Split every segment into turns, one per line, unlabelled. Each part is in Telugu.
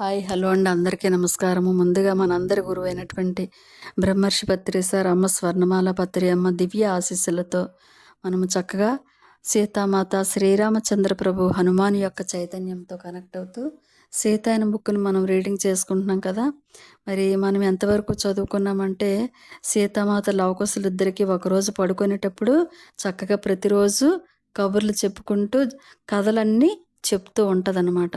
హాయ్ హలో అండి. అందరికీ నమస్కారము. ముందుగా మనందరి గురువు అయినటువంటి బ్రహ్మర్షి పత్రి సార్ అమ్మ స్వర్ణమాల పత్రి అమ్మ దివ్య ఆశీస్సులతో మనము చక్కగా సీతామాత శ్రీరామచంద్ర ప్రభు హనుమాన్ యొక్క చైతన్యంతో కనెక్ట్ అవుతూ సీత అయిన బుక్ను మనం రీడింగ్ చేసుకుంటున్నాం కదా. మరి మనం ఎంతవరకు చదువుకున్నామంటే సీతామాత లవకుశలు ఇద్దరికీ ఒకరోజు పడుకునేటప్పుడు చక్కగా ప్రతిరోజు కబుర్లు చెప్పుకుంటూ కథలన్నీ చెప్తూ ఉంటుందన్నమాట.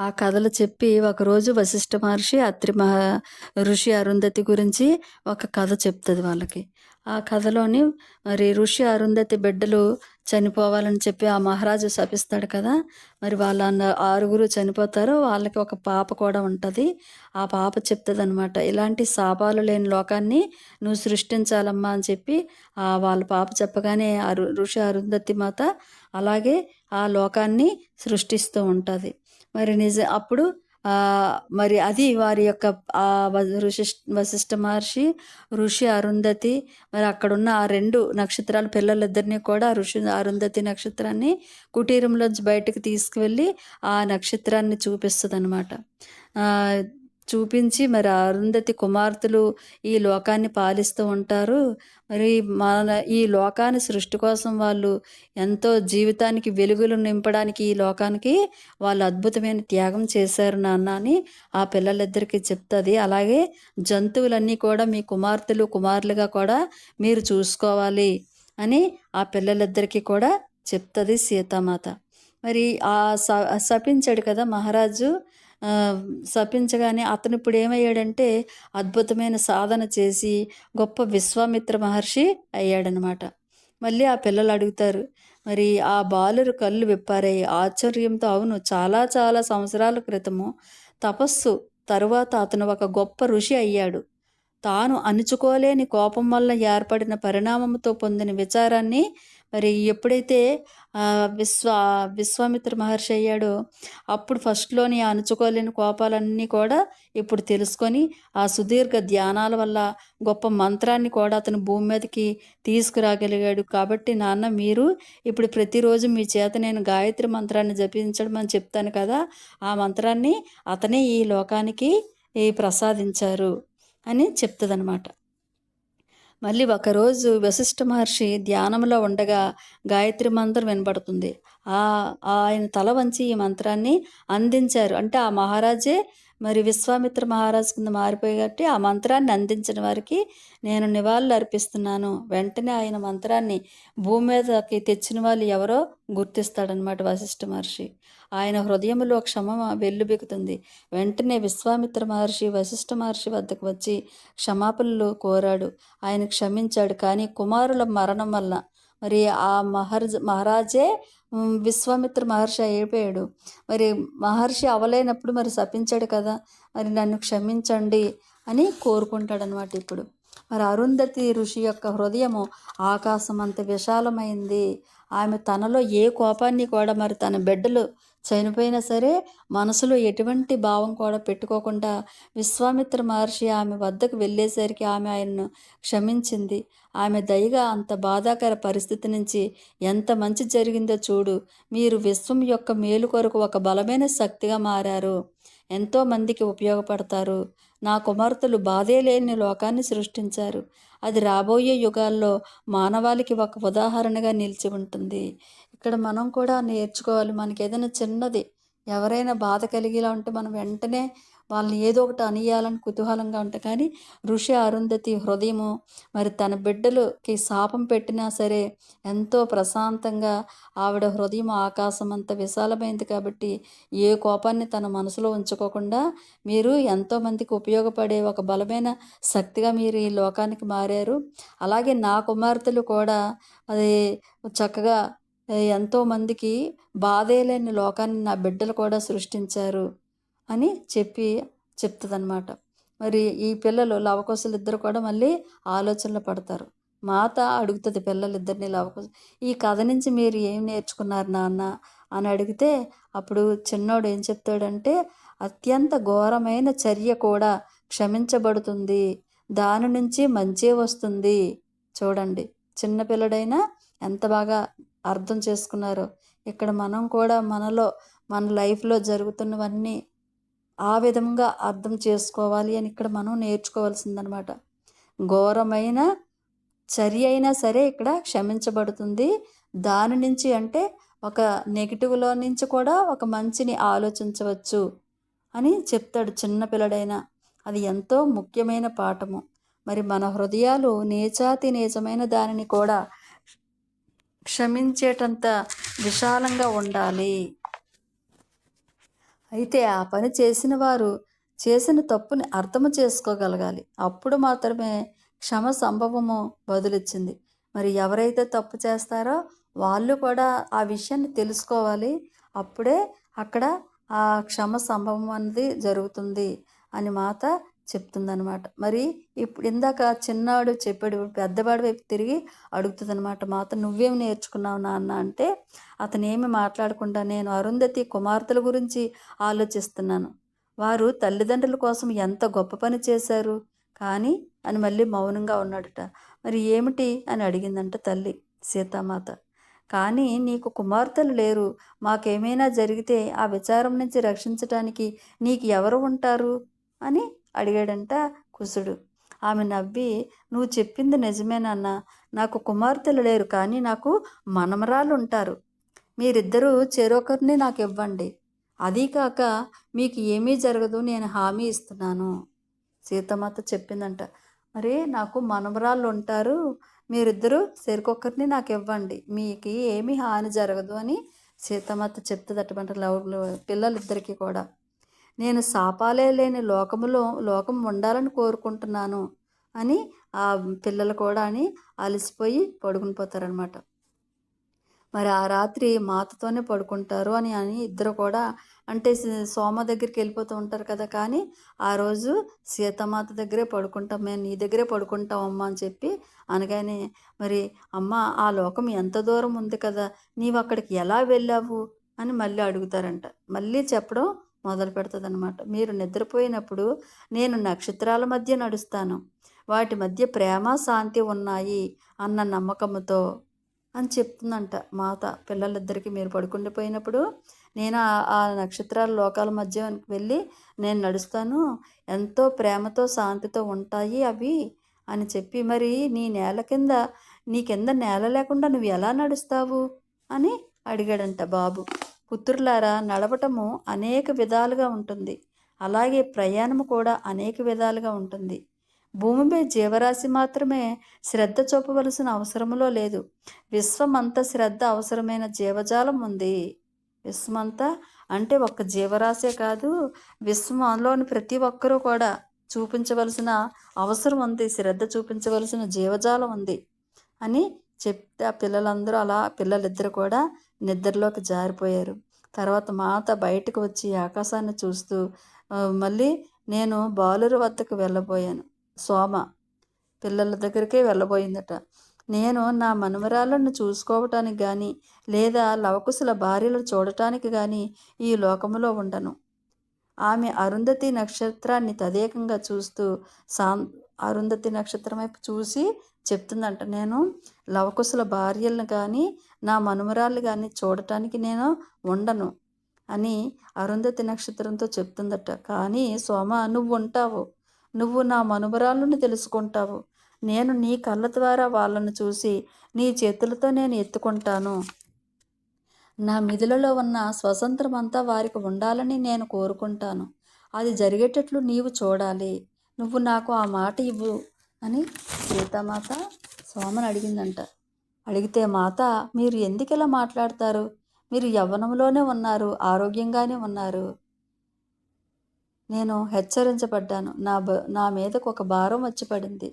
ఆ కథలు చెప్పి ఒకరోజు వశిష్ఠ మహర్షి అత్రి మహ ఋషి అరుంధతి గురించి ఒక కథ చెప్తుంది వాళ్ళకి. ఆ కథలోని మరి ఋషి అరుంధతి బిడ్డలు చనిపోవాలని చెప్పి ఆ మహారాజు శపిస్తాడు కదా. మరి వాళ్ళ ఆరుగురు చనిపోతారు. వాళ్ళకి ఒక పాప కూడా ఉంటుంది. ఆ పాప చెప్తుంది అనమాట ఇలాంటి శాపాలు లేని లోకాన్ని నువ్వు సృష్టించాలమ్మా అని చెప్పి ఆ వాళ్ళ పాప చెప్పగానే ఆ ఋషి అరుంధతి మాత అలాగే ఆ లోకాన్ని సృష్టిస్తూ ఉంటుంది. మరి నిజ అప్పుడు ఆ, మరి అది వారి యొక్క ఆ వశిష్ఠ మహర్షి ఋషి అరుంధతి మరి అక్కడున్న ఆ రెండు నక్షత్రాలు పిల్లలిద్దరినీ కూడా ఋషి అరుంధతి నక్షత్రాన్ని కుటీరంలోంచి బయటకు తీసుకువెళ్ళి ఆ నక్షత్రాన్ని చూపిస్తుంది అనమాట చూపించి మరి అరుంధతి కుమార్తెలు ఈ లోకాన్ని పాలిస్తూ ఉంటారు. మరి మన ఈ లోకాన్ని సృష్టి కోసం వాళ్ళు ఎంతో జీవితానికి వెలుగులు నింపడానికి ఈ లోకానికి వాళ్ళు అద్భుతమైన త్యాగం చేశారు నాన్న అని ఆ పిల్లలిద్దరికీ చెప్తుంది. అలాగే జంతువులన్నీ కూడా మీ కుమార్తెలు కుమారులుగా కూడా మీరు చూసుకోవాలి అని ఆ పిల్లలిద్దరికీ కూడా చెప్తుంది సీతామాత. మరి ఆ స శపించాడు కదా మహారాజు శపించగానే అతను ఇప్పుడు ఏమయ్యాడంటే అద్భుతమైన సాధన చేసి గొప్ప విశ్వామిత్ర మహర్షి అయ్యాడనమాట. మళ్ళీ ఆ పిల్లలు అడుగుతారు మరి ఆ బాలురు కళ్ళు విప్పారే ఆశ్చర్యంతో అవును చాలా చాలా సంవత్సరాల క్రితము తపస్సు తరువాత అతను ఒక గొప్ప ఋషి అయ్యాడు. తాను అణుచుకోలేని కోపం వల్ల ఏర్పడిన పరిణామంతో పొందిన విచారాన్ని మరి ఎప్పుడైతే విశ్వ విశ్వామిత్ర మహర్షి అయ్యాడో. అప్పుడు ఫస్ట్లోని ఆ అణుచుకోలేని కోపాలన్నీ కూడా ఇప్పుడు తెలుసుకొని ఆ సుదీర్ఘ ధ్యానాల వల్ల గొప్ప మంత్రాన్ని కూడా అతను భూమి మీదకి తీసుకురాగలిగాడు. కాబట్టి నాన్న మీరు ఇప్పుడు ప్రతిరోజు మీ చేత నేను గాయత్రి మంత్రాన్ని జపించడం అని చెప్తాను కదా ఆ మంత్రాన్ని అతనే ఈ లోకానికి ఈ ప్రసాదించారు అని చెప్తుందనమాట మళ్ళీ ఒకరోజు వశిష్ఠ మహర్షి ధ్యానంలో ఉండగా గాయత్రి మంత్రం వినబడుతుంది. ఆ ఆయన తల వంచి ఈ మంత్రాన్ని అందించారు. అంటే ఆ మహారాజే మరి విశ్వామిత్ర మహారాజు కింద మారిపోయి కాబట్టి ఆ మంత్రాన్ని అందించిన వారికి నేను నివాళులు అర్పిస్తున్నాను. వెంటనే ఆయన మంత్రాన్ని భూమి మీదకి తెచ్చిన వాళ్ళు ఎవరో గుర్తిస్తాడనమాట వశిష్ఠ మహర్షి. ఆయన హృదయంలో క్షమ వెల్లుబెక్కుతుంది వెంటనే విశ్వామిత్ర మహర్షి వశిష్ఠ మహర్షి వద్దకు వచ్చి క్షమాపణలు కోరాడు. ఆయన క్షమించాడు. కానీ కుమారుల మరణం వల్ల మరి ఆ మహర్జ మహారాజే విశ్వామిత్ర మహర్షి అయిపోయాడు. మరి మహర్షి అవలేనప్పుడు మరి శపించాడు కదా. మరి నన్ను క్షమించండి అని కోరుకుంటాడనమాట ఇప్పుడు. మరి అరుంధతి ఋషి యొక్క హృదయము ఆకాశం అంత విశాలమైంది. ఆమె తనలో ఏ కోపాన్ని కూడా మరి తన బిడ్డలు చనిపోయినా సరే మనసులో ఎటువంటి భావం కూడా పెట్టుకోకుండా విశ్వామిత్ర మహర్షి ఆమె వద్దకు వెళ్ళేసరికి ఆమె ఆయన్ను క్షమించింది. ఆమె దయగా అంత బాధాకర పరిస్థితి నుంచి ఎంత మంచి జరిగిందో చూడు. మీరు విశ్వం యొక్క మేలు కొరకు ఒక బలమైన శక్తిగా మారారు. ఎంతో మందికి ఉపయోగపడతారు. నా కుమార్తెలు బాధే లేని లోకాన్ని సృష్టించారు. అది రాబోయే యుగాల్లో మానవాళికి ఒక ఉదాహరణగా నిలిచి ఉంటుంది. ఇక్కడ మనం కూడా నేర్చుకోవాలి. మనకి ఏదైనా చిన్నది ఎవరైనా బాధ కలిగేలా ఉంటే మనం వెంటనే వాళ్ళని ఏదో ఒకటి అనియాలని కుతూహలంగా ఉంటాయి కానీ ఋషి అరుంధతి హృదయము మరి తన బిడ్డలకి శాపం పెట్టినా సరే ఎంతో ప్రశాంతంగా ఆవిడ హృదయం ఆకాశం అంత విశాలమైంది కాబట్టి ఏ కోపాన్ని తన మనసులో ఉంచుకోకుండా మీరు ఎంతోమందికి ఉపయోగపడే ఒక బలమైన శక్తిగా మీరు ఈ లోకానికి మారారు. అలాగే నా కుమార్తెలు కూడా అది చక్కగా ఎంతోమందికి బాధే లేని లోకాన్ని నా బిడ్డలు కూడా సృష్టించారు అని చెప్పి చెప్తుందన్నమాట. మరి ఈ పిల్లలు లవకోసలు ఇద్దరు కూడా మళ్ళీ ఆలోచనలు పడతారు. మాత అడుగుతుంది పిల్లలిద్దరిని లవకోస ఈ కథ నుంచి మీరు ఏం నేర్చుకున్నారు నాన్న అని అడిగితే అప్పుడు చిన్నోడు ఏం చెప్తాడంటే అత్యంత ఘోరమైన చర్య కూడా క్షమించబడుతుంది. దాని నుంచి మంచి వస్తుంది. చూడండి చిన్నపిల్లడైనా ఎంత బాగా అర్థం చేసుకున్నారో. ఇక్కడ మనం కూడా మనలో మన లైఫ్లో జరుగుతున్నవన్నీ ఆ విధంగా అర్థం చేసుకోవాలి అని ఇక్కడ మనం నేర్చుకోవాల్సిందనమాట. ఘోరమైన చర్య అయినా సరే ఇక్కడ క్షమించబడుతుంది. దాని నుంచి అంటే ఒక నెగిటివ్లో నుంచి కూడా ఒక మంచిని ఆలోచించవచ్చు అని చెప్తాడు చిన్న పిల్లడైనా. అది ఎంతో ముఖ్యమైన పాఠము. మరి మన హృదయాలు నీచాతి నీచమైన దానిని కూడా క్షమించేటంత విశాలంగా ఉండాలి. అయితే ఆ పని చేసిన వారు చేసిన తప్పుని అర్థము చేసుకోగలగాలి. అప్పుడు మాత్రమే క్షమ సంభవము బదులిచ్చింది మరి ఎవరైతే తప్పు చేస్తారో వాళ్ళు కూడా ఆ విషయాన్ని తెలుసుకోవాలి. అప్పుడే అక్కడ ఆ క్షమ సంభవం అనేది జరుగుతుంది అని మాత చెప్తుందనమాట మరి ఇప్పుడు ఇందాక చిన్నాడు చెప్పాడు పెద్దవాడు పెద్దవాడి వైపు తిరిగి అడుగుతుందనమాట మాత నువ్వేం నేర్చుకున్నావు నాన్న? అంటే అతను ఏమి మాట్లాడకుండా నేను అరుంధతి కుమార్తెల గురించి ఆలోచిస్తున్నాను. వారు తల్లిదండ్రుల కోసం ఎంత గొప్ప పని చేశారు కానీ అని మళ్ళీ మౌనంగా ఉన్నాడట. మరి ఏమిటి? అని అడిగిందంట తల్లి సీతామాత. కానీ నీకు కుమార్తెలు లేరు. మాకేమైనా జరిగితే ఆ విచారం నుంచి రక్షించటానికి నీకు ఎవరు ఉంటారు? అని అడిగాడంట కుసుడు. ఆమె నవ్వి నువ్వు చెప్పింది నిజమేనన్న నాకు కుమార్తెలు లేరు కానీ నాకు మనమరాలు ఉంటారు మీరిద్దరూ చెరొకరిని నాకు ఇవ్వండి. అదీ కాక మీకు ఏమీ జరగదు నేను హామీ ఇస్తున్నాను. సీతమాత చెప్పిందంట. మరి నాకు మనమరాళ్ళు ఉంటారు మీరిద్దరూ చెరొకరిని నాకు ఇవ్వండి. మీకు ఏమీ హాని జరగదు అని సీతమాత చెప్తుందట లవ్ పిల్లలిద్దరికీ కూడా. నేను శాపాలే లేని లోకములో లోకం ఉండాలని కోరుకుంటున్నాను అని ఆ పిల్లలు కూడా అని అలసిపోయి పడుకుని పోతారనమాట మరి ఆ రాత్రి మాతతోనే పడుకుంటారు అని అని ఇద్దరు కూడా అంటే సోమ దగ్గరికి వెళ్ళిపోతూ ఉంటారు కదా కానీ ఆ రోజు సీతమాత దగ్గరే పడుకుంటాం మేము నీ దగ్గరే పడుకుంటాం అమ్మ అని చెప్పి అనగానే మరి అమ్మ ఆ లోకం ఎంత దూరం ఉంది కదా నీవు అక్కడికి ఎలా వెళ్ళావు అని మళ్ళీ అడుగుతారంట. మళ్ళీ చెప్పడం మొదలు పెడుతుంది అనమాట మీరు నిద్రపోయినప్పుడు నేను నక్షత్రాల మధ్య నడుస్తాను. వాటి మధ్య ప్రేమ శాంతి ఉన్నాయి అన్న నమ్మకంతో అని చెప్తుందంట మాత. పిల్లలిద్దరికీ మీరు పడుకుండిపోయినప్పుడు నేను ఆ నక్షత్రాల లోకాల మధ్య వెళ్ళి నేను నడుస్తాను. ఎంతో ప్రేమతో శాంతితో ఉంటాయి అవి అని చెప్పి మరి నీ నేల కింద నీ కింద నేల లేకుండా నువ్వు ఎలా నడుస్తావు? అని అడిగాడంట బాబు. పుత్రులారా నడవటము అనేక విధాలుగా ఉంటుంది. అలాగే ప్రయాణము కూడా అనేక విధాలుగా ఉంటుంది. భూమిపై జీవరాశి మాత్రమే శ్రద్ధ చూపవలసిన అవసరములో లేదు. విశ్వమంతా శ్రద్ధ అవసరమైన జీవజాలం ఉంది. విశ్వమంతా అంటే ఒక్క జీవరాశే కాదు విశ్వంలోని ప్రతి ఒక్కరూ కూడా చూపించవలసిన అవసరం ఉంది శ్రద్ధ చూపించవలసిన జీవజాలం ఉంది అని చెప్తే ఆ పిల్లలందరూ అలా పిల్లలిద్దరు కూడా నిద్రలోకి జారిపోయారు. తర్వాత మాత బయటకు వచ్చి ఆకాశాన్ని చూస్తూ మళ్ళీ నేను బాలుర వద్దకు వెళ్ళబోయాను. సోమ పిల్లల దగ్గరికే వెళ్ళబోయిందట. నేను నా మనమరాలను చూసుకోవటానికి కానీ లేదా లవకుశల భార్యలను చూడటానికి కానీ ఈ లోకములో ఉండను. ఆమె అరుంధతి నక్షత్రాన్ని తదేకంగా చూస్తూ సా అరుంధతి నక్షత్రం వైపు చూసి చెప్తుందంట. నేను లవకుశల భార్యలను కానీ నా మనుమరాలు కానీ చూడటానికి నేను ఉండను అని అరుంధతి నక్షత్రంతో చెప్తుందట. కానీ సోమ నువ్వు ఉంటావు నువ్వు నా మనుమరాలను తెలుసుకుంటావు. నేను నీ కళ్ళ ద్వారా వాళ్ళను చూసి నీ చేతులతో నేను ఎత్తుకుంటాను. నా మిధులలో ఉన్న స్వతంత్రం అంతా వారికి ఉండాలని నేను కోరుకుంటాను. అది జరిగేటట్లు నీవు చూడాలి. నువ్వు నాకు ఆ మాట ఇవ్వు అని సీతామాత సోమను అడిగిందంట. అడిగితే మాత మీరు ఎందుకు ఇలా మాట్లాడతారు? మీరు యవ్వనంలోనే ఉన్నారు ఆరోగ్యంగానే ఉన్నారు. నేను హెచ్చరించబడ్డాను. నా బ నా మీదకు ఒక భారం వచ్చి పడింది.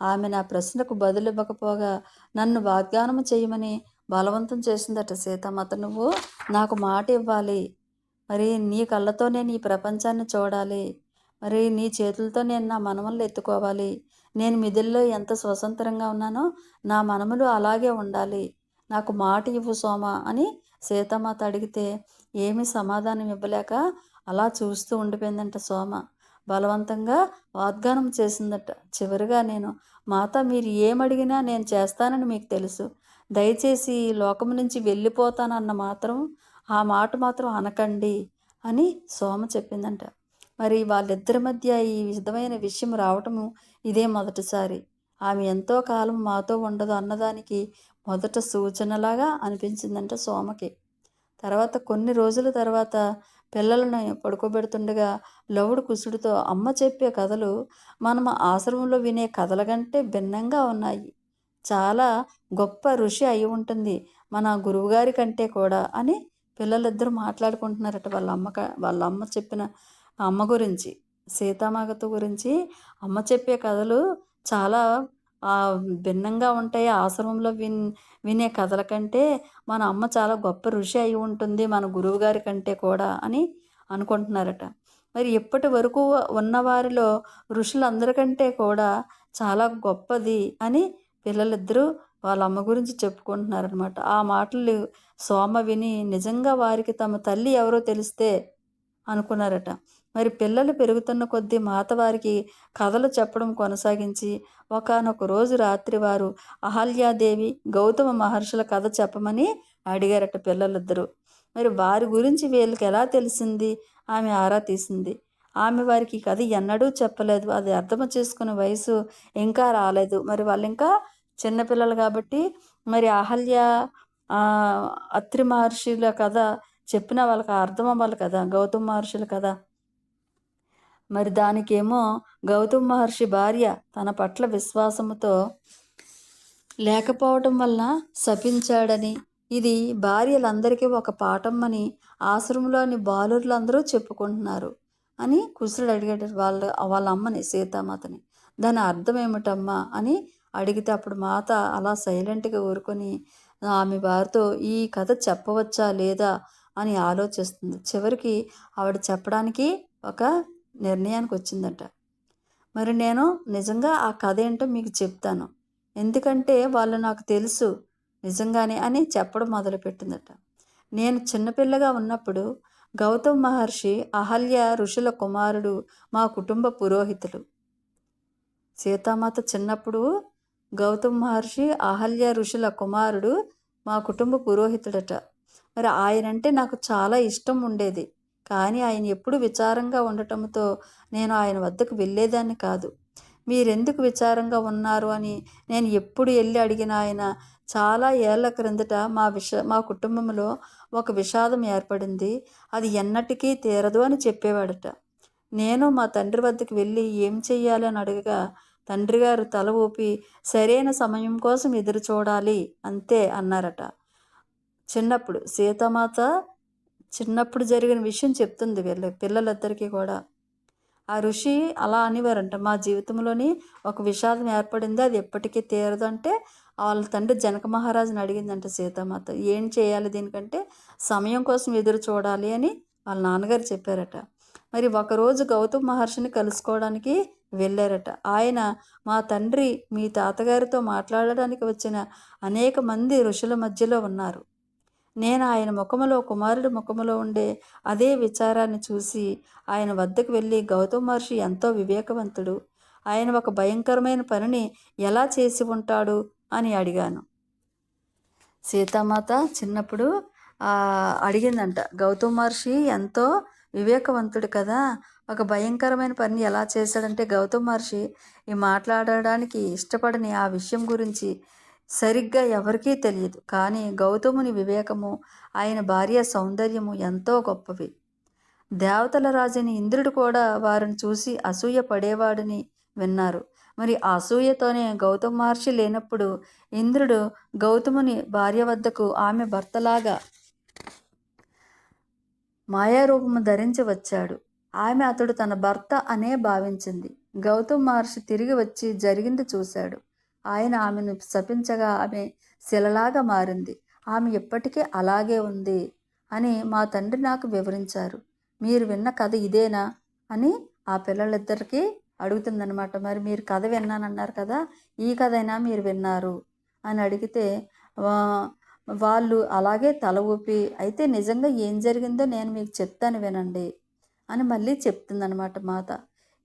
ఆమె నా ప్రశ్నకు బదులు ఇవ్వకపోగా నన్ను వాగ్దానం చేయమని బలవంతం చేసిందట సీతమ్మత నువ్వు నాకు మాట ఇవ్వాలి. మరి నీ కళ్ళతో నేను ఈ ప్రపంచాన్ని చూడాలి. మరి నీ చేతులతో నేను నా మనమల్ని ఎత్తుకోవాలి. నేను మిదిల్లో ఎంత స్వతంత్రంగా ఉన్నానో నా మనములు అలాగే ఉండాలి. నాకు మాట ఇవ్వు సోమ అని సీతమాత అడిగితే ఏమీ సమాధానం ఇవ్వలేక అలా చూస్తూ ఉండిపోయిందంట సోమ. బలవంతంగా వాగ్దానం చేసిందట. చివరిగా నేను మాత మీరు ఏమడిగినా నేను చేస్తానని మీకు తెలుసు. దయచేసి ఈ లోకం నుంచి వెళ్ళిపోతానన్న మాత్రం ఆ మాట మాత్రం అనకండి అని సోమ చెప్పిందంట. మరి వాళ్ళిద్దరి మధ్య ఈ విధమైన విషయం రావటము ఇదే మొదటిసారి. ఆమె ఎంతో కాలం మాతో ఉండదు అన్నదానికి మొదట సూచనలాగా అనిపించిందంట సోమకి. తర్వాత కొన్ని రోజుల తర్వాత పిల్లలను పడుకోబెడుతుండగా లవుడు కుసుడితో అమ్మ చెప్పే కథలు మనం ఆశ్రమంలో వినే కథల కంటే భిన్నంగా ఉన్నాయి. చాలా గొప్ప ఋషి అయి ఉంటుంది. మన గురువుగారి కంటే కూడా అని పిల్లలిద్దరూ మాట్లాడుకుంటున్నారట వాళ్ళ అమ్మ వాళ్ళ అమ్మ చెప్పిన అమ్మ గురించి. సీతామాగత గురించి అమ్మ చెప్పే కథలు చాలా భిన్నంగా ఉంటాయి. ఆశ్రమంలో విన్ వినే కథల కంటే మన అమ్మ చాలా గొప్ప ఋషి అయి ఉంటుంది మన గురువు గారి కంటే కూడా అని అనుకుంటున్నారట. మరి ఇప్పటి వరకు ఉన్నవారిలో ఋషులందరికంటే కూడా చాలా గొప్పది అని పిల్లలిద్దరూ వాళ్ళ అమ్మ గురించి చెప్పుకుంటున్నారనమాట ఆ మాటలు సోమ విని నిజంగా వారికి తమ తల్లి ఎవరో తెలిస్తే అనుకున్నారట. మరి పిల్లలు పెరుగుతున్న కొద్దీ మాతవారికి కథలు చెప్పడం కొనసాగించి ఒకానొక రోజు రాత్రి వారు అహల్యాదేవి గౌతమ మహర్షుల కథ చెప్పమని అడిగారట పిల్లలిద్దరూ. మరి వారి గురించి వీళ్ళకి ఎలా తెలిసింది? ఆమె ఆరా తీసింది. ఆమె వారికి కథ ఎన్నడూ చెప్పలేదు. అది అర్థం చేసుకునే వయసు ఇంకా రాలేదు. మరి వాళ్ళు ఇంకా చిన్నపిల్లలు కాబట్టి మరి అహల్య అత్రి మహర్షుల కథ చెప్పిన వాళ్ళకి అర్థం అవ్వాలి కదా గౌతమ మహర్షుల కథ. మరి దానికేమో గౌతమ మహర్షి భార్య తన పట్ల విశ్వాసముతో లేకపోవటం వలన శపించాడని. ఇది భార్యలందరికీ ఒక పాఠం అని ఆశ్రమంలోని బాలురులందరూ చెప్పుకుంటున్నారు అని కుసురుడు అడిగాడు వాళ్ళ వాళ్ళ అమ్మని సీతామాతని. దాని అర్థం ఏమిటమ్మా అని అడిగితే అప్పుడు మాత అలా సైలెంట్గా ఊరుకొని ఆమె వారితో ఈ కథ చెప్పవచ్చా లేదా అని ఆలోచిస్తుంది. చివరికి ఆవిడ చెప్పడానికి ఒక నిర్ణయానికి వచ్చిందట మరి నేను నిజంగా ఆ కథ ఏంటో మీకు చెప్తాను. ఎందుకంటే వాళ్ళు నాకు తెలుసు నిజంగానే అని చెప్పడం మొదలుపెట్టిందట. నేను చిన్నపిల్లగా ఉన్నప్పుడు గౌతమ్ మహర్షి అహల్య ఋషుల కుమారుడు మా కుటుంబ పురోహితులు. సీతామాత చిన్నప్పుడు గౌతమ్ మహర్షి అహల్య ఋషుల కుమారుడు మా కుటుంబ పురోహితుడట. మరి ఆయనంటే నాకు చాలా ఇష్టం ఉండేది. కానీ ఆయన ఎప్పుడు విచారంగా ఉండటంతో నేను ఆయన వద్దకు వెళ్ళేదాన్ని కాదు. మీరెందుకు విచారంగా ఉన్నారు అని నేను ఎప్పుడు వెళ్ళి అడిగిన ఆయన చాలా ఏళ్ళ క్రిందట మా విష మా కుటుంబంలో ఒక విషాదం ఏర్పడింది. అది ఎన్నటికీ తీరదు అని చెప్పేవాడట. నేను మా తండ్రి వద్దకు వెళ్ళి ఏం చెయ్యాలి అని అడగగా తండ్రి గారు తల ఊపి సరైన సమయం కోసం ఎదురు చూడాలి అంతే అన్నారట. చిన్నప్పుడు సీతామాత చిన్నప్పుడు జరిగిన విషయం చెప్తుంది వీళ్ళ పిల్లలిద్దరికీ కూడా. ఆ ఋషి అలా అనేవారంట మా జీవితంలోని ఒక విషాదం ఏర్పడింది అది ఎప్పటికీ తీరదు అంటే వాళ్ళ తండ్రి జనక మహారాజుని అడిగిందంట సీతామాత. ఏం చేయాలి దీనికంటే సమయం కోసం ఎదురు చూడాలి అని వాళ్ళ నాన్నగారు చెప్పారట. మరి ఒకరోజు గౌతమ్ మహర్షిని కలుసుకోవడానికి వెళ్ళారట. ఆయన మా తండ్రి మీ తాతగారితో మాట్లాడడానికి వచ్చిన అనేక మంది ఋషుల మధ్యలో ఉన్నారు. నేను ఆయన ముఖములో కుమారుడి ముఖములో ఉండే అదే విచారాన్ని చూసి ఆయన వద్దకు వెళ్ళి గౌతమ మహర్షి ఎంతో వివేకవంతుడు. ఆయన ఒక భయంకరమైన పనిని ఎలా చేసి ఉంటాడు అని అడిగాను. సీతామాత చిన్నప్పుడు అడిగిందంట గౌతమ మహర్షి ఎంతో వివేకవంతుడు కదా ఒక భయంకరమైన పని ఎలా చేశాడంటే గౌతమ మహర్షి ఈ మాట్లాడడానికి ఇష్టపడని ఆ విషయం గురించి సరిగ్గా ఎవరికీ తెలియదు. కానీ గౌతముని వివేకము ఆయన భార్య సౌందర్యము ఎంతో గొప్పవి. దేవతల రాజుని ఇంద్రుడు కూడా వారిని చూసి అసూయ పడేవాడని విన్నారు. మరి అసూయతోనే గౌతమ మహర్షి లేనప్పుడు ఇంద్రుడు గౌతముని భార్య వద్దకు ఆమె భర్తలాగా మాయారూపము ధరించి వచ్చాడు. ఆమె అతడు తన భర్త అనే భావించింది. గౌతమ్ మహర్షి తిరిగి వచ్చి జరిగింది చూశాడు. ఆయన ఆమెను శపించగా ఆమె శిలలాగా మారింది. ఆమె ఎప్పటికీ అలాగే ఉంది అని మా తండ్రి నాకు వివరించారు. మీరు విన్న కథ ఇదేనా అని ఆ పిల్లలిద్దరికీ అడుగుతుందనమాట మరి మీరు కథ విన్నానన్నారు కదా ఈ కథ అయినా మీరు విన్నారు అని అడిగితే వా- వాళ్ళు అలాగే తల ఊపి అయితే నిజంగా ఏం జరిగిందో నేను మీకు చెప్తాను వినండి అని మళ్ళీ చెప్తుందనమాట మాత.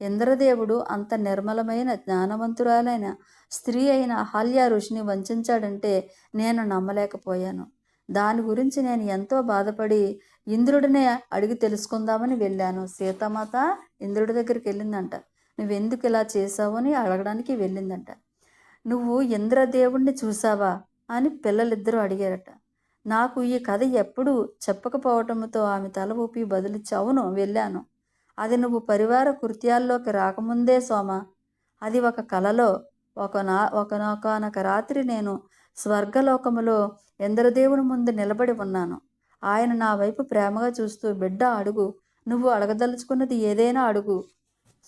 ఇంద్రదేవుడు అంత నిర్మలమైన జ్ఞానవంతురాలైన స్త్రీ అయిన అహల్య ఋషిని వంచాడంటే నేను నమ్మలేకపోయాను. దాని గురించి నేను ఎంతో బాధపడి ఇంద్రుడిని అడిగి తెలుసుకుందామని వెళ్ళాను. సీతామాత ఇంద్రుడి దగ్గరికి వెళ్ళిందంట. నువ్వెందుకు ఇలా చేసావు అని అడగడానికి వెళ్ళిందంట. నువ్వు ఇంద్రదేవుణ్ణి చూసావా అని పిల్లలిద్దరూ అడిగారట. నాకు ఈ కథ ఎప్పుడూ చెప్పకపోవటంతో ఆమె తల ఊపి బదిలిచ్చి అవును వెళ్ళాను. అది నువ్వు పరివార కృత్యాల్లోకి రాకముందే సోమ. అది ఒక కలలో ఒక నా ఒకనొకనొక రాత్రి నేను స్వర్గలోకములో ఇంద్రదేవుని ముందు నిలబడి ఉన్నాను. ఆయన నా వైపు ప్రేమగా చూస్తూ బిడ్డ అడుగు. నువ్వు అడగదలుచుకున్నది ఏదైనా అడుగు.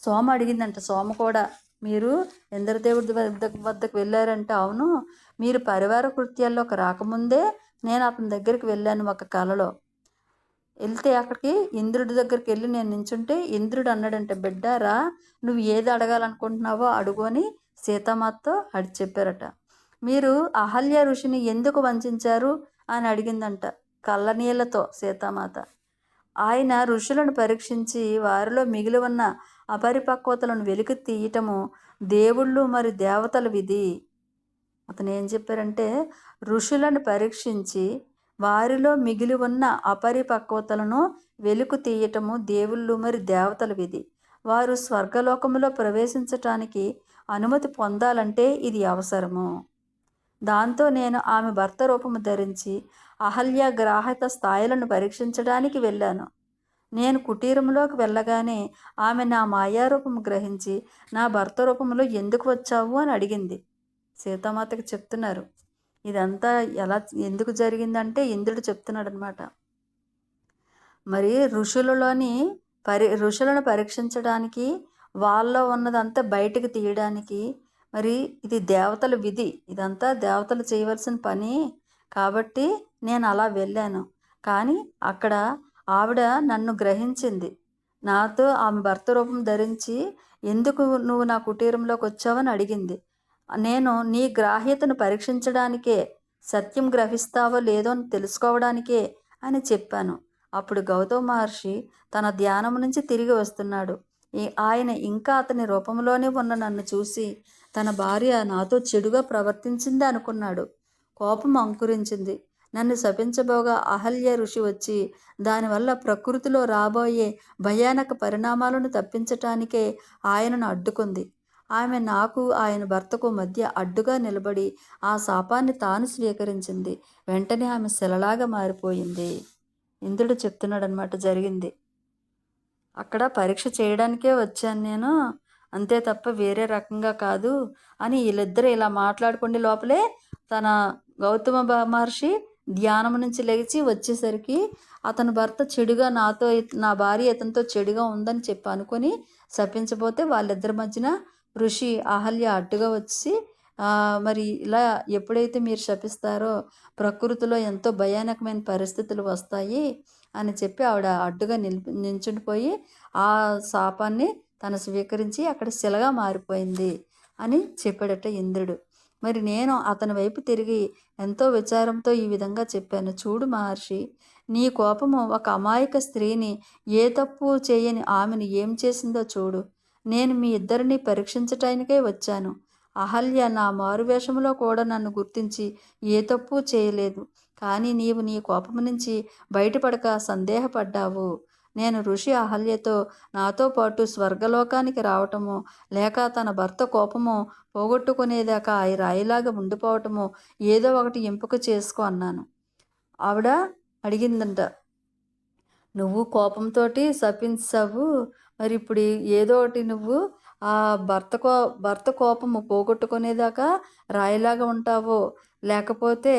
సోమ అడిగిందంట సోమ కూడా మీరు ఇంద్రదేవుడి వద్ద వద్దకు వెళ్ళారంటే అవును. మీరు పరివార కృత్యాల్లోకి రాకముందే నేను అతని దగ్గరికి వెళ్ళాను ఒక కలలో. వెళ్తే అక్కడికి ఇంద్రుడి దగ్గరికి వెళ్ళి నేను నించుంటే ఇంద్రుడు అన్నాడంటే బిడ్డారా నువ్వు ఏది అడగాలనుకుంటున్నావో అడుగు అని అడి చెప్పారట. మీరు అహల్య ఋషిని ఎందుకు వంచారు? అని అడిగిందంట కళ్ళనీళ్ళతో సీతామాత. ఆయన ఋషులను పరీక్షించి వారిలో మిగిలి ఉన్న అపరిపక్వతలను వెలికి తీయటము దేవుళ్ళు మరి దేవతల విధి. అతను ఏం చెప్పారంటే ఋషులను పరీక్షించి వారిలో మిగిలి ఉన్న అపరిపక్వతలను వెలుకు తీయటము దేవుళ్ళు మరి దేవతల విధి. వారు స్వర్గలోకములో ప్రవేశించటానికి అనుమతి పొందాలంటే ఇది అవసరము. దాంతో నేను ఆమె భర్త రూపము ధరించి అహల్య గ్రాహక స్థాయిలను పరీక్షించడానికి వెళ్ళాను. నేను కుటీరంలోకి వెళ్ళగానే ఆమె నా మాయారూపము గ్రహించి నా భర్త రూపంలో ఎందుకు వచ్చావు అని అడిగింది. సీతామాతకి చెప్తున్నారు. ఇదంతా ఎలా ఎందుకు జరిగిందంటే ఇంద్రుడు చెప్తున్నాడు అనమాట మరి ఋషులలోని పరి ఋషులను పరీక్షించడానికి వాళ్ళలో ఉన్నదంతా బయటకు తీయడానికి మరి ఇది దేవతల విధి. ఇదంతా దేవతలు చేయవలసిన పని కాబట్టి నేను అలా వెళ్ళాను. కానీ అక్కడ ఆవిడ నన్ను గ్రహించింది. నాతో ఆమె భర్త రూపం ధరించి ఎందుకు నువ్వు నా కుటీరంలోకి వచ్చావని అడిగింది. నేను నీ గ్రాహ్యతను పరీక్షించడానికే సత్యం గ్రహిస్తావో లేదో అని తెలుసుకోవడానికే అని చెప్పాను. అప్పుడు గౌతమ మహర్షి తన ధ్యానం నుంచి తిరిగి వస్తున్నాడు. ఈ- ఆయన ఇంకా అతని రూపంలోనే ఉన్న నన్ను చూసి తన భార్య నాతో చెడుగా ప్రవర్తించింది అనుకున్నాడు. కోపం అంకురించింది. నన్ను శపించబోగా అహల్య ఋషి వచ్చి దానివల్ల ప్రకృతిలో రాబోయే భయానక పరిణామాలను తప్పించటానికే ఆయనను అడ్డుకుంది. ఆమె నాకు ఆయన భర్తకు మధ్య అడ్డుగా నిలబడి ఆ శాపాన్ని తాను స్వీకరించింది. వెంటనే ఆమె శిలలాగా మారిపోయింది. ఇంద్రుడు చెప్తున్నాడనమాట జరిగింది. అక్కడ పరీక్ష చేయడానికే వచ్చాను నేను. అంతే తప్ప వేరే రకంగా కాదు అని వీళ్ళిద్దరూ ఇలా మాట్లాడుకునే లోపలే తన గౌతమ మహర్షి ధ్యానం నుంచి లేచి వచ్చేసరికి అతని భర్త చెడుగా నాతో నా భార్య ఇతనితో చెడుగా ఉందని చెప్పి అనుకొని శపించబోతే వాళ్ళిద్దరి మధ్యన ఋషి అహల్య అడ్డుగా వచ్చి మరి ఇలా ఎప్పుడైతే మీరు శపిస్తారో ప్రకృతిలో ఎంతో భయానకమైన పరిస్థితులు వస్తాయి అని చెప్పి ఆవిడ అడ్డుగా నిలిపి నించుండిపోయి ఆ శాపాన్ని తను స్వీకరించి అక్కడ శిలగా మారిపోయింది అని చెప్పాడట ఇంద్రుడు. మరి నేను అతని వైపు తిరిగి ఎంతో విచారంతో ఈ విధంగా చెప్పాను. చూడు మహర్షి నీ కోపము ఒక అమాయక స్త్రీని ఏ తప్పు చేయని ఆమెను ఏం చేసిందో చూడు. నేను మీ ఇద్దరిని పరీక్షించటానికే వచ్చాను. అహల్య నా మారువేషంలో కూడా నన్ను గుర్తించి ఏ తప్పు చేయలేదు. కానీ నీవు నీ కోపం నుంచి బయటపడక సందేహపడ్డావు. నేను ఋషి అహల్యతో నాతో పాటు స్వర్గలోకానికి రావటము లేక తన భర్త కోపము పోగొట్టుకునేదాకా ఆ రాయిలాగా ఉండిపోవటము ఏదో ఒకటి ఎంపిక చేసుకో అన్నాను. ఆవిడ అడిగిందంట. నువ్వు కోపంతో శపించవు మరి ఇప్పుడు ఏదో ఒకటి నువ్వు ఆ భర్త కో భర్త కోపము పోగొట్టుకునేదాకా రాయిలాగా ఉంటావో. లేకపోతే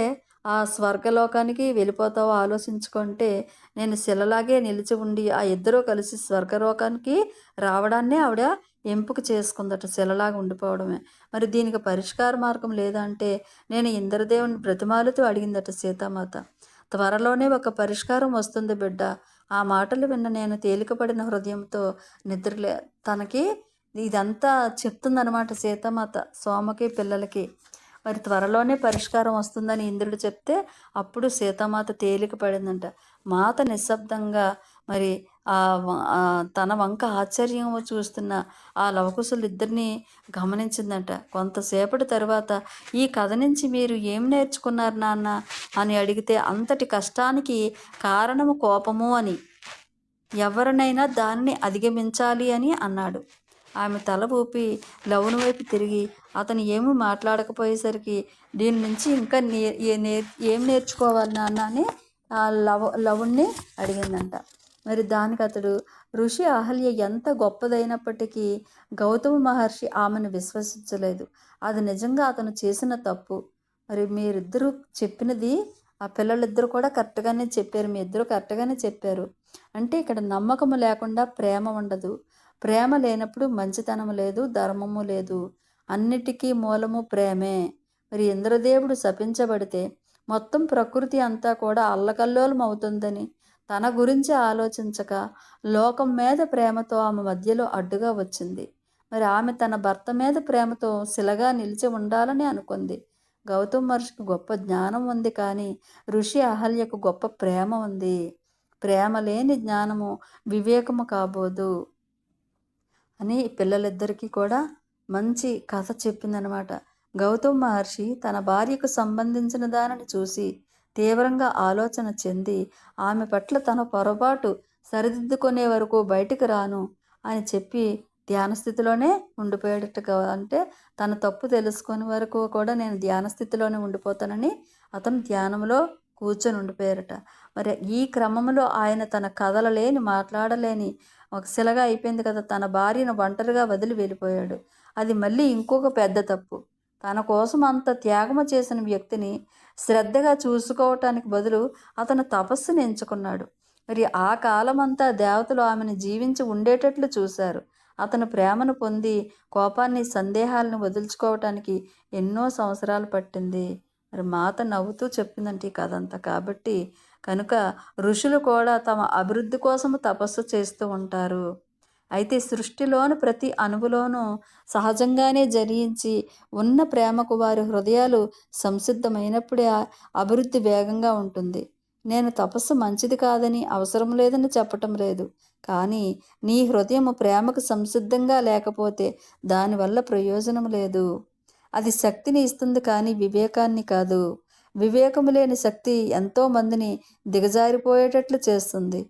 ఆ స్వర్గలోకానికి వెళ్ళిపోతావో ఆలోచించుకుంటే నేను శిలలాగే నిలిచి ఉండి ఆ ఇద్దరూ కలిసి స్వర్గలోకానికి రావడాన్నే ఆవిడ ఎంపిక చేసుకుందట శిలలాగా ఉండిపోవడమే. మరి దీనికి పరిష్కార మార్గం లేదంటే నేను ఇంద్రదేవుని బ్రతిమాలుతూ అడిగిందట సీతామాత. త్వరలోనే ఒక పరిష్కారం వస్తుంది బిడ్డ. ఆ మాటలు విన్న నేను తేలికపడిన హృదయంతో నిద్రలే తనకి ఇదంతా చెప్తుందనమాట సీతామాత సోమకి పిల్లలకి. మరి త్వరలోనే పరిష్కారం వస్తుందని ఇంద్రుడు చెప్తే అప్పుడు సీతామాత తేలిక పడిందంట మాత నిశ్శబ్దంగా మరి తన వంక ఆశ్చర్యం చూస్తున్న ఆ లవకుశులిద్దరిని గమనించిందంట. కొంతసేపటి తర్వాత ఈ కథ నుంచి మీరు ఏం నేర్చుకున్నారు నాన్న? అని అడిగితే అంతటి కష్టానికి కారణము కోపము అని. ఎవరినైనా దానిని అధిగమించాలి అని అన్నాడు. ఆమె తల ఊపి లవుని వైపు తిరిగి అతను ఏమీ మాట్లాడకపోయేసరికి దీని నుంచి ఇంకా నే ఏ ఏం నేర్చుకోవాలి నాన్న? అని ఆ లవ లవుణ్ణి అడిగిందంట. మరి దానికి అతడు ఋషి అహల్య ఎంత గొప్పదైనప్పటికీ గౌతమ మహర్షి ఆమెను విశ్వసించలేదు. అది నిజంగా అతను చేసిన తప్పు. మరి మీరిద్దరూ చెప్పినది ఆ పిల్లలిద్దరూ కూడా కరెక్ట్గానే చెప్పారు. మీ ఇద్దరు కరెక్ట్గానే చెప్పారు. అంటే ఇక్కడ నమ్మకము లేకుండా ప్రేమ ఉండదు. ప్రేమ లేనప్పుడు మంచితనం లేదు ధర్మము లేదు. అన్నిటికీ మూలము ప్రేమే. మరి ఇంద్రదేవుడు శపించబడితే మొత్తం ప్రకృతి అంతా కూడా అల్లకల్లోలం అవుతుందని తన గురించి ఆలోచించక లోకం మీద ప్రేమతో ఆమె మధ్యలో అడ్డుగా వచ్చింది. మరి ఆమె తన భర్త మీద ప్రేమతో శిలగా నిలిచి ఉండాలని అనుకుంది. గౌతమ్ మహర్షికి గొప్ప జ్ఞానం ఉంది కానీ ఋషి అహల్యకు గొప్ప ప్రేమ ఉంది. ప్రేమ లేని జ్ఞానము వివేకము కాబోదు అని పిల్లలిద్దరికీ కూడా మంచి కథ చెప్పిందనమాట. గౌతమ్ మహర్షి తన భార్యకు సంబంధించిన దానిని చూసి తీవ్రంగా ఆలోచన చెంది ఆమె పట్ల తన పొరపాటు సరిదిద్దుకునే వరకు బయటికి రాను అని చెప్పి ధ్యాన స్థితిలోనే ఉండిపోయేటట్టుగా అంటే తన తప్పు తెలుసుకునే వరకు కూడా నేను ధ్యాన స్థితిలోనే ఉండిపోతానని అతను ధ్యానంలో కూర్చొని ఉండిపోయారట. మరి ఈ క్రమంలో ఆయన తన కథలలేని మాట్లాడలేని ఒకసిలగా అయిపోయింది కదా తన భార్యను ఒంటరిగా వదిలి వెళ్ళిపోయాడు. అది మళ్ళీ ఇంకొక పెద్ద తప్పు. తన కోసం అంత త్యాగము చేసిన వ్యక్తిని శ్రద్ధగా చూసుకోవటానికి బదులు అతను తపస్సును ఎంచుకున్నాడు. మరి ఆ కాలమంతా దేవతలు ఆమెను జీవించి ఉండేటట్లు చూశారు. అతను ప్రేమను పొంది కోపాన్ని సందేహాలను వదులుచుకోవటానికి ఎన్నో సంవత్సరాలు పట్టింది. మరి మాత నవ్వుతూ చెప్పిందంటే ఈ కథ అంతా కాబట్టి కనుక ఋషులు కూడా తమ అభివృద్ధి కోసము తపస్సు చేస్తూ ఉంటారు. అయితే సృష్టిలోని ప్రతి అణువులోనూ సహజంగానే జరించి ఉన్న ప్రేమకు వారి హృదయాలు సంసిద్ధమైనప్పుడే అభివృద్ధి వేగంగా ఉంటుంది. నేను తపస్సు మంచిది కాదని అవసరం లేదని చెప్పటం లేదు. కానీ నీ హృదయం ప్రేమకు సంసిద్ధంగా లేకపోతే దానివల్ల ప్రయోజనం లేదు. అది శక్తిని ఇస్తుంది కానీ వివేకాన్ని కాదు. వివేకము లేని శక్తి ఎంతో మందిని దిగజారిపోయేటట్లు చేస్తుంది.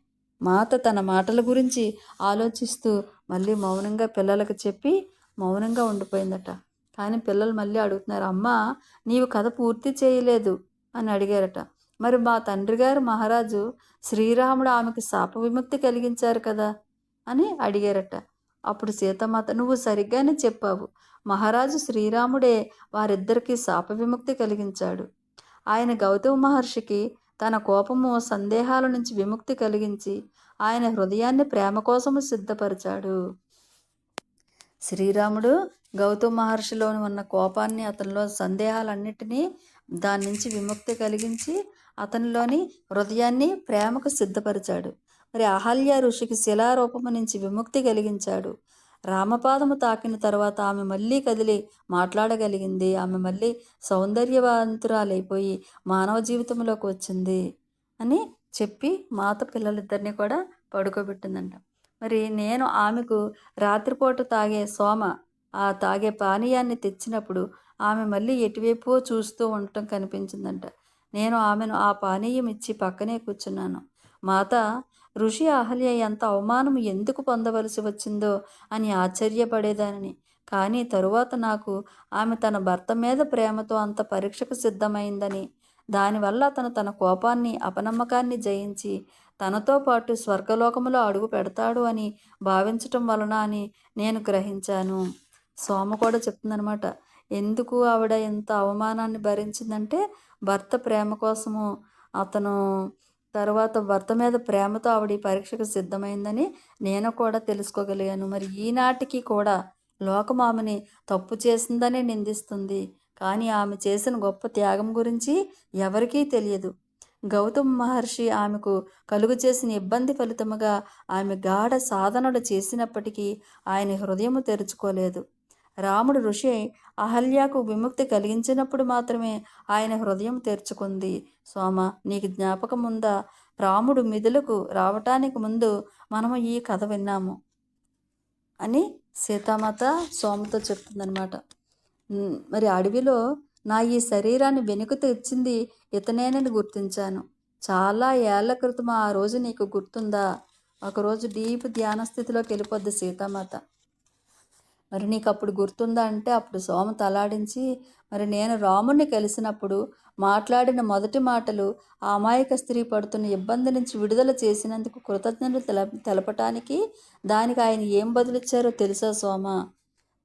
మాత తన మాటల గురించి ఆలోచిస్తూ మళ్ళీ మౌనంగా పిల్లలకు చెప్పి మౌనంగా ఉండిపోయిందట. కానీ పిల్లలు మళ్ళీ అడుగుతున్నారు అమ్మ నీవు కథ పూర్తి చేయలేదు అని అడిగారట. మరి మా తండ్రి గారు మహారాజు శ్రీరాముడు ఆమెకు శాప విముక్తి కలిగించారు కదా అని అడిగారట. అప్పుడు సీతమాత నువ్వు సరిగ్గానే చెప్పావు. మహారాజు శ్రీరాముడే వారిద్దరికీ శాప విముక్తి కలిగించాడు. ఆయన గౌతమ మహర్షికి తన కోపము సందేహాల నుంచి విముక్తి కలిగించి ఆయన హృదయాన్ని ప్రేమ కోసము సిద్ధపరిచాడు. శ్రీరాముడు గౌతమ మహర్షిలోని ఉన్న కోపాన్ని అతనిలో సందేహాలన్నిటినీ దాని నుంచి విముక్తి కలిగించి అతనిలోని హృదయాన్ని ప్రేమకు సిద్ధపరిచాడు. మరి అహల్య ఋషికి శిలారూపము నుంచి విముక్తి కలిగించాడు. రామపాదము తాకిన తర్వాత ఆమె మళ్ళీ కదిలి మాట్లాడగలిగింది. ఆమె మళ్ళీ సౌందర్యవంతురాలైపోయి మానవ జీవితంలోకి వచ్చింది అని చెప్పి మాత పిల్లలిద్దరిని కూడా పడుకోబెట్టిందంట. మరి నేను ఆమెకు రాత్రిపూట తాగే సోమ ఆ తాగే పానీయాన్ని తెచ్చినప్పుడు ఆమె మళ్ళీ ఎటువైపు చూస్తూ ఉండటం కనిపించిందంట. నేను ఆమెను ఆ పానీయం ఇచ్చి పక్కనే కూర్చున్నాను. మాత ఋషి అహల్య ఎంత అవమానం ఎందుకు పొందవలసి వచ్చిందో అని ఆశ్చర్యపడేదానిని. కానీ తరువాత నాకు ఆమె తన భర్త మీద ప్రేమతో అంత పరీక్షకు సిద్ధమైందని దానివల్ల అతను తన కోపాన్ని అపనమ్మకాన్ని జయించి తనతో పాటు స్వర్గలోకములో అడుగు పెడతాడు అని భావించటం వలన అని నేను గ్రహించాను. సోమ కూడా చెప్తుందనమాట ఎందుకు ఆవిడ ఇంత అవమానాన్ని భరించిందంటే భర్త ప్రేమ కోసము. అతను తర్వాత భర్త మీద ప్రేమతో ఆవిడ ఈ పరీక్షకు సిద్ధమైందని నేను కూడా తెలుసుకోగలిగాను. మరి ఈనాటికి కూడా లోకమామని తప్పు చేసిందనే నిందిస్తుంది. కానీ ఆమె చేసిన గొప్ప త్యాగం గురించి ఎవరికీ తెలియదు. గౌతమ మహర్షి ఆమెకు కలుగు చేసిన ఇబ్బంది ఫలితముగా ఆమె గాఢ సాధనలు చేసినప్పటికీ ఆయన హృదయము తెరుచుకోలేదు. రాముడు ఋషి అహల్యకు విముక్తి కలిగించినప్పుడు మాత్రమే ఆయన హృదయం తెరుచుకుంది. సోమ నీకు జ్ఞాపకం ఉందా రాముడు మిథులకు రావటానికి ముందు మనము ఈ కథ విన్నాము అని సీతామాత సోమతో చెప్తుందనమాట మరి అడవిలో నా ఈ శరీరాన్ని వెనుక తెచ్చింది ఇతనేనని గుర్తించాను. చాలా ఏళ్ళ క్రితం ఆ రోజు నీకు గుర్తుందా? ఒకరోజు డీప్ ధ్యాన స్థితిలోకి వెళ్ళిపోద్ది సీతామాత. మరి నీకు అప్పుడు గుర్తుందా అంటే అప్పుడు సోమ తలాడించి మరి నేను రాముణ్ణి కలిసినప్పుడు మాట్లాడిన మొదటి మాటలు ఆ అమాయక స్త్రీ పడుతున్న ఇబ్బంది నుంచి విడుదల చేసినందుకు కృతజ్ఞతలు తెల తెలపటానికి దానికి ఆయన ఏం బదులిచ్చారో తెలుసా సోమ?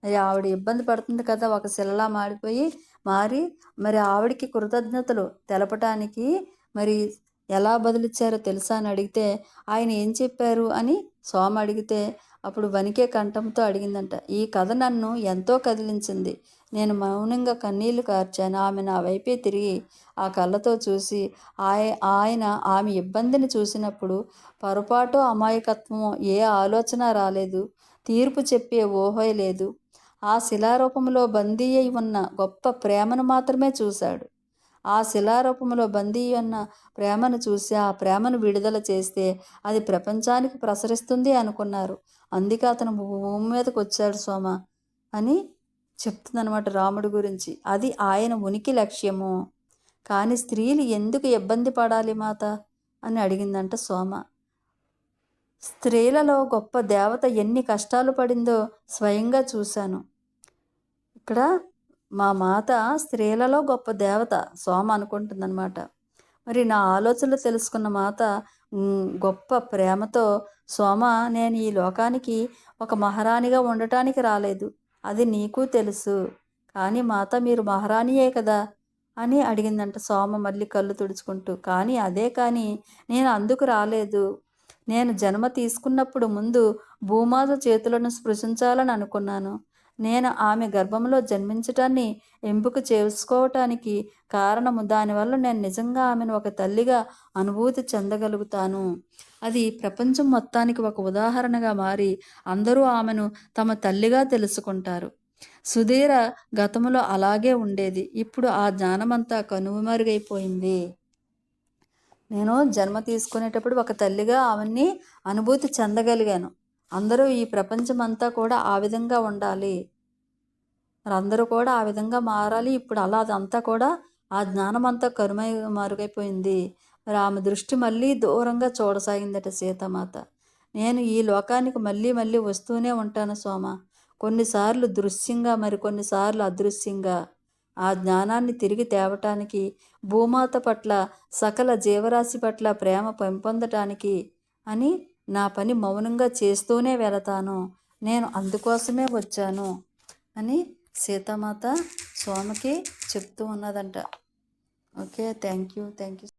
మరి ఆవిడ ఇబ్బంది పడుతుంది కదా ఒక శిలలా మారిపోయి మారి మరి ఆవిడికి కృతజ్ఞతలు తెలపటానికి మరి ఎలా బదులిచ్చారో తెలుసా అని అడిగితే ఆయన ఏం చెప్పారు అని సోమ అడిగితే అప్పుడు వణికే కంఠంతో అడిగిందంట ఈ కథ నన్ను ఎంతో కదిలించింది. నేను మౌనంగా కన్నీళ్ళు కార్చాను. ఆమె నా వైపే తిరిగి ఆ కళ్ళతో చూసి ఆయ ఆయన ఆమె ఇబ్బందిని చూసినప్పుడు పొరపాటు అమాయకత్వమో ఏ ఆలోచన రాలేదు. తీర్పు చెప్పే ఊహే లేదు. ఆ శిలారూపంలో బందీ అయి ఉన్న గొప్ప ప్రేమను మాత్రమే చూశాడు. ఆ శిలారూపంలో బందీ ఉన్న ప్రేమను చూసి ఆ ప్రేమను విడుదల చేస్తే అది ప్రపంచానికి ప్రసరిస్తుంది అనుకున్నారు. అందుకే అతను భూమి మీదకి వచ్చాడు సోమ అని చెప్తుందనమాట రాముడి గురించి. అది ఆయన ఉనికి లక్ష్యము. కానీ స్త్రీలు ఎందుకు ఇబ్బంది పడాలి మాత అని అడిగిందంట సోమ. స్త్రీలలో గొప్ప దేవత ఎన్ని కష్టాలు పడిందో స్వయంగా చూశాను. ఇక్కడ మా మాత స్త్రీలలో గొప్ప దేవత సోమ అనుకుంటుందన్నమాట. మరి నా ఆలోచనలు తెలుసుకున్న మాత గొప్ప ప్రేమతో సోమ నేను ఈ లోకానికి ఒక మహారాణిగా ఉండటానికి రాలేదు. అది నీకు తెలుసు. కానీ మాత మీరు మహారాణియే కదా అని అడిగిందంట సోమ మళ్ళీ కళ్ళు తుడుచుకుంటూ. కానీ అదే కానీ నేను అందుకు రాలేదు. నేను జన్మ తీసుకున్నప్పుడు ముందు భూమాత చేతులను స్పృశించాలని అనుకున్నాను. నేను ఆమె గర్భంలో జన్మించటాన్ని ఎంపిక చేసుకోవటానికి కారణము దానివల్ల నేను నిజంగా ఆమెను ఒక తల్లిగా అనుభూతి చెందగలుగుతాను. అది ప్రపంచం మొత్తానికి ఒక ఉదాహరణగా మారి అందరూ ఆమెను తమ తల్లిగా తెలుసుకుంటారు. సుధీర గతంలో అలాగే ఉండేది. ఇప్పుడు ఆ జ్ఞానమంతా కనుమరుగైపోయింది. నేను జన్మ తీసుకునేటప్పుడు ఒక తల్లిగా ఆమెని అనుభూతి చెందగలిగాను. అందరూ ఈ ప్రపంచం అంతా కూడా ఆ విధంగా ఉండాలి. మరి అందరూ కూడా ఆ విధంగా మారాలి. ఇప్పుడు అలా అదంతా కూడా ఆ జ్ఞానం అంతా కరుమై మరుగైపోయింది. మరి ఆమె దృష్టి మళ్ళీ దూరంగా చూడసాగిందట సీతామాత. నేను ఈ లోకానికి మళ్ళీ మళ్ళీ వస్తూనే ఉంటాను సోమ కొన్నిసార్లు దృశ్యంగా మరి కొన్నిసార్లు అదృశ్యంగా. ఆ జ్ఞానాన్ని తిరిగి తేవటానికి భూమాత పట్ల సకల జీవరాశి పట్ల ప్రేమ పెంపొందటానికి అని నా పని మౌనంగా చేస్తూనే వెళతాను. నేను అందుకోసమే వచ్చాను అని సీతామాత స్వామికి చెప్తూ ఉన్నదంట. Okay thank you thank you.